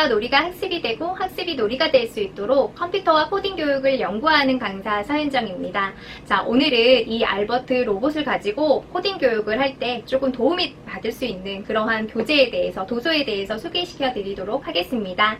교육과 놀이가 학습이 되고 학습이 놀이가 될 수 있도록 컴퓨터와 코딩 교육을 연구하는 강사 서현정입니다. 자, 오늘은 이 알버트 로봇을 가지고 코딩 교육을 할 때 조금 도움이 받을 수 있는 그러한 교재에 대해서, 도서에 대해서 소개시켜 드리도록 하겠습니다.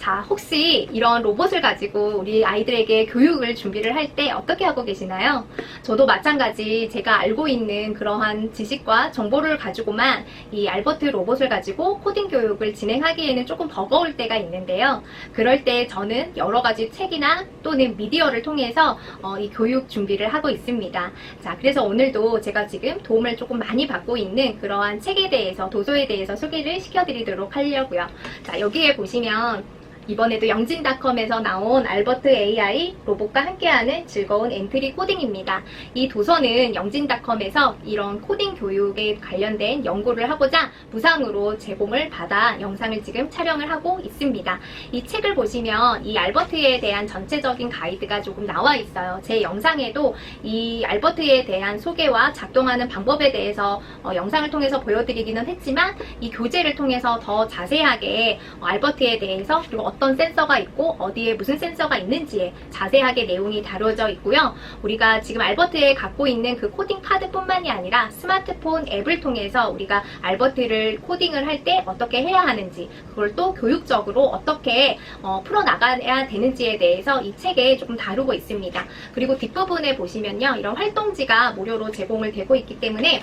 자, 혹시 이런 로봇을 가지고 우리 아이들에게 교육을 준비를 할 때 어떻게 하고 계시나요? 저도 마찬가지 제가 알고 있는 그러한 지식과 정보를 가지고만 이 알버트 로봇을 가지고 코딩 교육을 진행하기에는 조금 버거울 때가 있는데요. 그럴 때 저는 여러 가지 책이나 또는 미디어를 통해서 어, 이 교육 준비를 하고 있습니다. 자, 그래서 오늘도 제가 지금 도움을 조금 많이 받고 있는 그러한 책에 대해서 도서에 대해서 소개를 시켜드리도록 하려고요. 자, 여기에 보시면 이번에도 영진닷컴에서 나온 알버트 AI 로봇과 함께하는 즐거운 엔트리 코딩입니다. 이 도서는 영진닷컴에서 이런 코딩 교육에 관련된 연구를 하고자 무상으로 제공을 받아 영상을 지금 촬영을 하고 있습니다. 이 책을 보시면 이 알버트에 대한 전체적인 가이드가 조금 나와 있어요. 제 영상에도 이 알버트에 대한 소개와 작동하는 방법에 대해서 어, 영상을 통해서 보여드리기는 했지만 이 교재를 통해서 더 자세하게 어, 알버트에 대해서 그리고 어떤 센서가 있고 어디에 무슨 센서가 있는지에 자세하게 내용이 다루어져 있고요. 우리가 지금 알버트에 갖고 있는 그 코딩 카드뿐만이 아니라 스마트폰 앱을 통해서 우리가 알버트를 코딩을 할 때 어떻게 해야 하는지 그걸 또 교육적으로 어떻게 어, 풀어나가야 되는지에 대해서 이 책에 조금 다루고 있습니다. 그리고 뒷부분에 보시면요. 이런 활동지가 무료로 제공을 되고 있기 때문에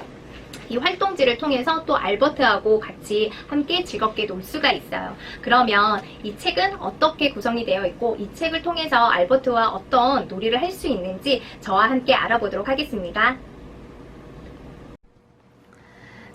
이 활동지를 통해서 또 알버트하고 같이 함께 즐겁게 놀 수가 있어요. 그러면 이 책은 어떻게 구성이 되어 있고 이 책을 통해서 알버트와 어떤 놀이를 할 수 있는지 저와 함께 알아보도록 하겠습니다.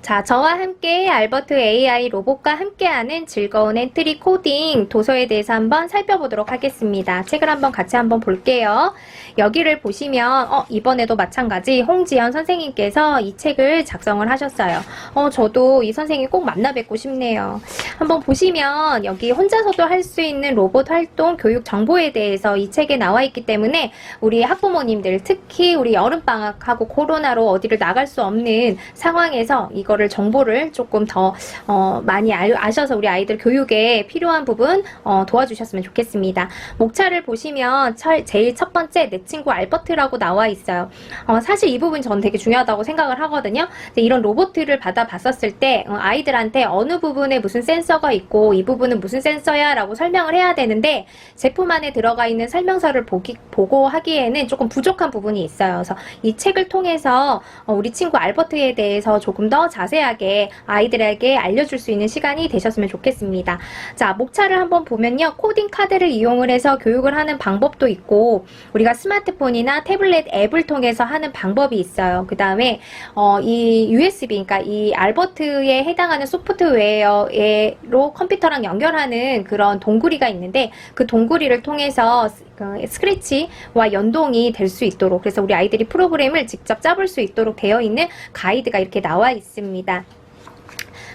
자, 저와 함께 알버트 AI 로봇과 함께하는 즐거운 엔트리 코딩 도서에 대해서 한번 살펴보도록 하겠습니다. 책을 한번 같이 한번 볼게요. 여기를 보시면 어, 이번에도 마찬가지 홍지연 선생님께서 이 책을 작성을 하셨어요. 어, 저도 이 선생님 꼭 만나 뵙고 싶네요. 한번 보시면 여기 혼자서도 할 수 있는 로봇 활동 교육 정보에 대해서 이 책에 나와 있기 때문에 우리 학부모님들 특히 우리 여름방학하고 코로나로 어디를 나갈 수 없는 상황에서 이거 를 정보를 조금 더 어, 많이 알, 아셔서 우리 아이들 교육에 필요한 부분 어, 도와주셨으면 좋겠습니다. 목차를 보시면 철- 제일 첫 번째 내 친구 알버트라고 나와 있어요. 어, 사실 이 부분이 저는 되게 중요하다고 생각을 하거든요. 이런 로봇을 받아봤었을 때 어, 아이들한테 어느 부분에 무슨 센서가 있고 이 부분은 무슨 센서야 라고 설명을 해야 되는데 제품 안에 들어가 있는 설명서를 보기, 보고 하기에는 조금 부족한 부분이 있어요. 그래서 이 책을 통해서 어, 우리 친구 알버트에 대해서 조금 더 자 세하게 아이들에게 알려줄 수 있는 시간이 되셨으면 좋겠습니다. 자, 목차를 한번 보면요. 코딩 카드를 이용을 해서 교육을 하는 방법도 있고 우리가 스마트폰이나 태블릿 앱을 통해서 하는 방법이 있어요. 그 다음에 어, 이 USB, 그러니까 이 알버트에 해당하는 소프트웨어로 컴퓨터랑 연결하는 그런 동구리가 있는데 그 동구리를 통해서 스- 그 스크래치와 연동이 될 수 있도록 그래서 우리 아이들이 프로그램을 직접 짜볼 수 있도록 되어 있는 가이드가 이렇게 나와 있습니다.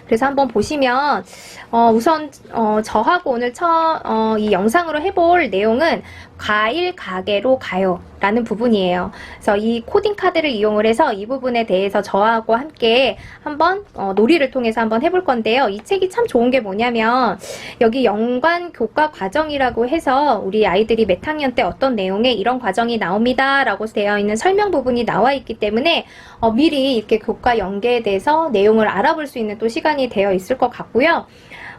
그래서 한번 보시면 어, 우선 어, 저하고 오늘 처, 어, 이 영상으로 해볼 내용은 과일 가게로 가요 라는 부분이에요. 그래서 이 코딩 카드를 이용을 해서 이 부분에 대해서 저하고 함께 한번 어, 놀이를 통해서 한번 해볼 건데요. 이 책이 참 좋은 게 뭐냐면 여기 연관 교과 과정이라고 해서 우리 아이들이 몇 학년 때 어떤 내용에 이런 과정이 나옵니다 라고 되어 있는 설명 부분이 나와 있기 때문에 어, 미리 이렇게 교과 연계에 대해서 내용을 알아볼 수 있는 또 시간이 되어 있을 것 같고요.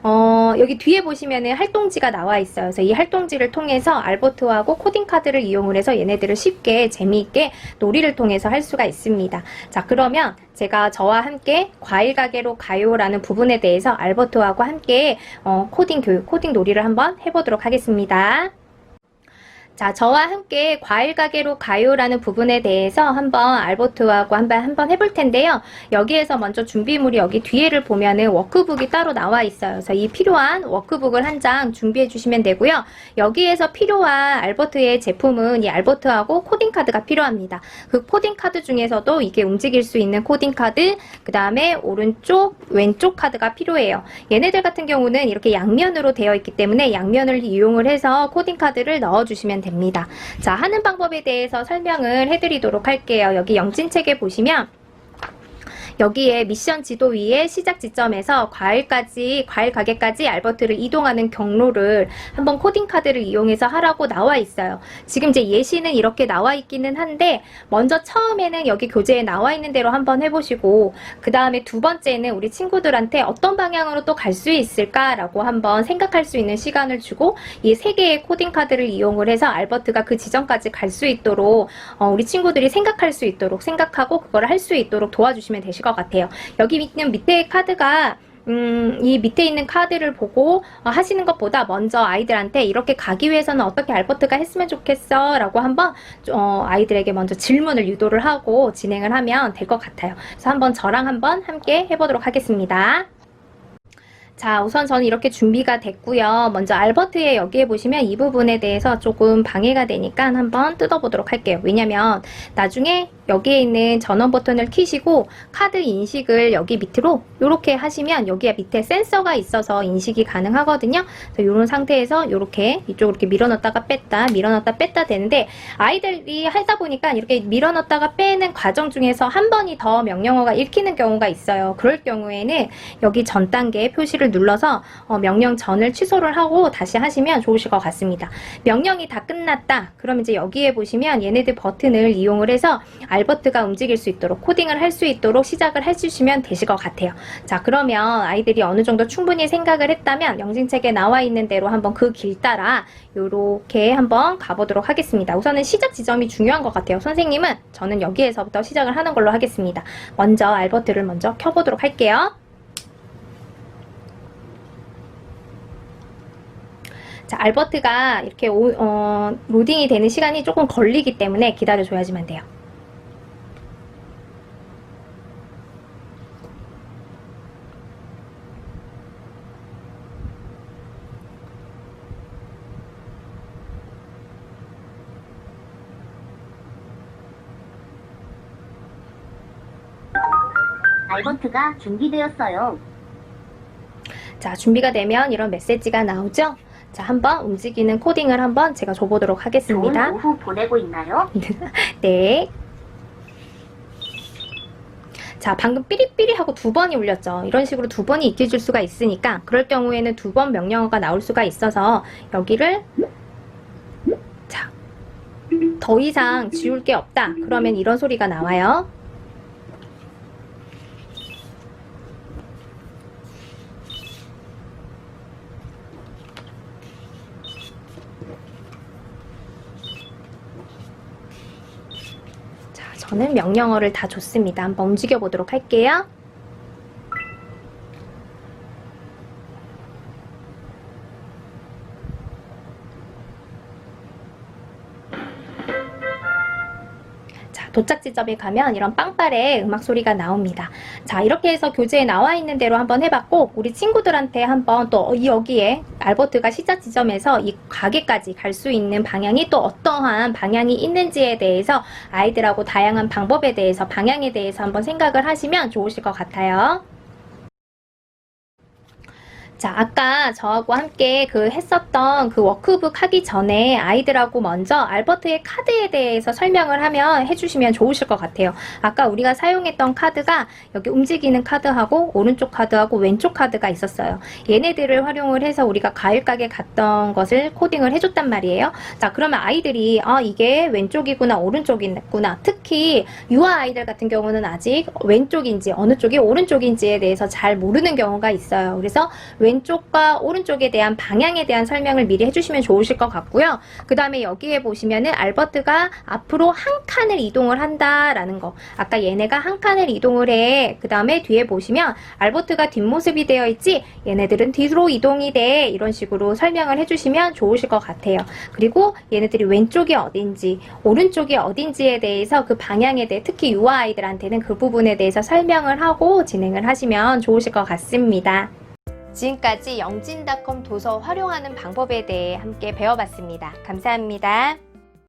어, 여기 뒤에 보시면은 활동지가 나와 있어요. 그래서 이 활동지를 통해서 알버트하고 코딩 카드를 이용을 해서 얘네들을 쉽게 재미있게 놀이를 통해서 할 수가 있습니다. 자, 그러면 제가 저와 함께 과일 가게로 가요라는 부분에 대해서 알버트하고 함께 어, 코딩 교육, 코딩 놀이를 한번 해보도록 하겠습니다. 자, 저와 함께 과일 가게로 가요라는 부분에 대해서 한번 알버트하고 한번 한번 해볼 텐데요. 여기에서 먼저 준비물이 여기 뒤에를 보면은 워크북이 따로 나와 있어요. 그래서 이 필요한 워크북을 한 장 준비해 주시면 되고요. 여기에서 필요한 알버트의 제품은 이 알버트하고 코딩 카드가 필요합니다. 그 코딩 카드 중에서도 이게 움직일 수 있는 코딩 카드, 그 다음에 오른쪽, 왼쪽 카드가 필요해요. 얘네들 같은 경우는 이렇게 양면으로 되어 있기 때문에 양면을 이용을 해서 코딩 카드를 넣어 주시면 됩니다. 자, 하는 방법에 대해서 설명을 해드리도록 할게요. 여기 영진책에 보시면 여기에 미션 지도 위에 시작 지점에서 과일까지, 과일 가게까지 알버트를 이동하는 경로를 한번 코딩 카드를 이용해서 하라고 나와 있어요. 지금 이제 예시는 이렇게 나와 있기는 한데, 먼저 처음에는 여기 교재에 나와 있는 대로 한번 해보시고, 그 다음에 두 번째는 우리 친구들한테 어떤 방향으로 또 갈 수 있을까라고 한번 생각할 수 있는 시간을 주고, 이 세 개의 코딩 카드를 이용을 해서 알버트가 그 지점까지 갈 수 있도록, 어, 우리 친구들이 생각할 수 있도록, 생각하고 그걸 할 수 있도록 도와주시면 되실 것 같아요. 여기 있는 밑에 카드가 음, 이 밑에 있는 카드를 보고 어, 하시는 것보다 먼저 아이들한테 이렇게 가기 위해서는 어떻게 알버트가 했으면 좋겠어 라고 한번 어, 아이들에게 먼저 질문을 유도를 하고 진행을 하면 될 것 같아요. 그래서 한번 저랑 한번 함께 해보도록 하겠습니다. 자, 우선 저는 이렇게 준비가 됐고요. 먼저 알버트의 여기에 보시면 이 부분에 대해서 조금 방해가 되니까 한번 뜯어보도록 할게요. 왜냐면 나중에 여기에 있는 전원 버튼을 키시고 카드 인식을 여기 밑으로 이렇게 하시면 여기에 밑에 센서가 있어서 인식이 가능하거든요. 이런 상태에서 이렇게 이쪽으로 이렇게 밀어넣었다가 뺐다, 밀어넣었다 뺐다 되는데 아이들이 하다 보니까 이렇게 밀어넣었다가 빼는 과정 중에서 한 번이 더 명령어가 읽히는 경우가 있어요. 그럴 경우에는 여기 전 단계 표시를 눌러서 어, 명령 전을 취소를 하고 다시 하시면 좋으실 것 같습니다. 명령이 다 끝났다. 그럼 이제 여기에 보시면 얘네들 버튼을 이용을 해서 알버트가 움직일 수 있도록 코딩을 할 수 있도록 시작을 해주시면 되실 것 같아요. 자 그러면 아이들이 어느 정도 충분히 생각을 했다면 영진책에 나와 있는 대로 한번 그 길 따라 이렇게 한번 가보도록 하겠습니다. 우선은 시작 지점이 중요한 것 같아요. 선생님은 저는 여기에서부터 시작을 하는 걸로 하겠습니다. 먼저 알버트를 먼저 켜보도록 할게요. 자, 알버트가 이렇게 오- 어, 로딩이 되는 시간이 조금 걸리기 때문에 기다려줘야지만 돼요. 알버트가 준비되었어요. 자, 준비가 되면 이런 메시지가 나오죠? 자, 한번 움직이는 코딩을 한번 제가 줘보도록 하겠습니다. 오후 보내고 있나요? 네. 자, 방금 삐리삐리 하고 두 번이 울렸죠. 이런 식으로 두 번이 익혀질 수가 있으니까, 그럴 경우에는 두 번 명령어가 나올 수가 있어서, 여기를, 자, 더 이상 지울 게 없다. 그러면 이런 소리가 나와요. 자, 저는 명령어를 다 줬습니다. 한번 움직여 보도록 할게요. 도착 지점에 가면 이런 빵빠레 음악 소리가 나옵니다. 자, 이렇게 해서 교재에 나와 있는 대로 한번 해봤고, 우리 친구들한테 한번 또 이- 여기에 알버트가 시작 지점에서 이 가게까지 갈 수 있는 방향이 또 어떠한 방향이 있는지에 대해서 아이들하고 다양한 방법에 대해서 방향에 대해서 한번 생각을 하시면 좋으실 것 같아요. 자, 아까 저하고 함께 그 했었던 그 워크북 하기 전에 아이들하고 먼저 알버트의 카드에 대해서 설명을 하면 해주시면 좋으실 것 같아요. 아까 우리가 사용했던 카드가 여기 움직이는 카드하고 오른쪽 카드하고 왼쪽 카드가 있었어요. 얘네들을 활용을 해서 우리가 과일 가게 갔던 것을 코딩을 해줬단 말이에요. 자, 그러면 아이들이 아, 이게 왼쪽이구나, 오른쪽이구나. 특히 유아 아이들 같은 경우는 아직 왼쪽인지 어느 쪽이 오른쪽인지에 대해서 잘 모르는 경우가 있어요. 그래서 왼쪽과 오른쪽에 대한 방향에 대한 설명을 미리 해주시면 좋으실 것 같고요. 그 다음에 여기에 보시면은 알버트가 앞으로 한 칸을 이동을 한다라는 거. 아까 얘네가 한 칸을 이동을 해. 그 다음에 뒤에 보시면 알버트가 뒷모습이 되어 있지 얘네들은 뒤로 이동이 돼. 이런 식으로 설명을 해주시면 좋으실 것 같아요. 그리고 얘네들이 왼쪽이 어딘지 오른쪽이 어딘지에 대해서 그 방향에 대해 특히 유아 아이들한테는 그 부분에 대해서 설명을 하고 진행을 하시면 좋으실 것 같습니다. 지금까지 영진닷컴 도서 활용하는 방법에 대해 함께 배워봤습니다. 감사합니다.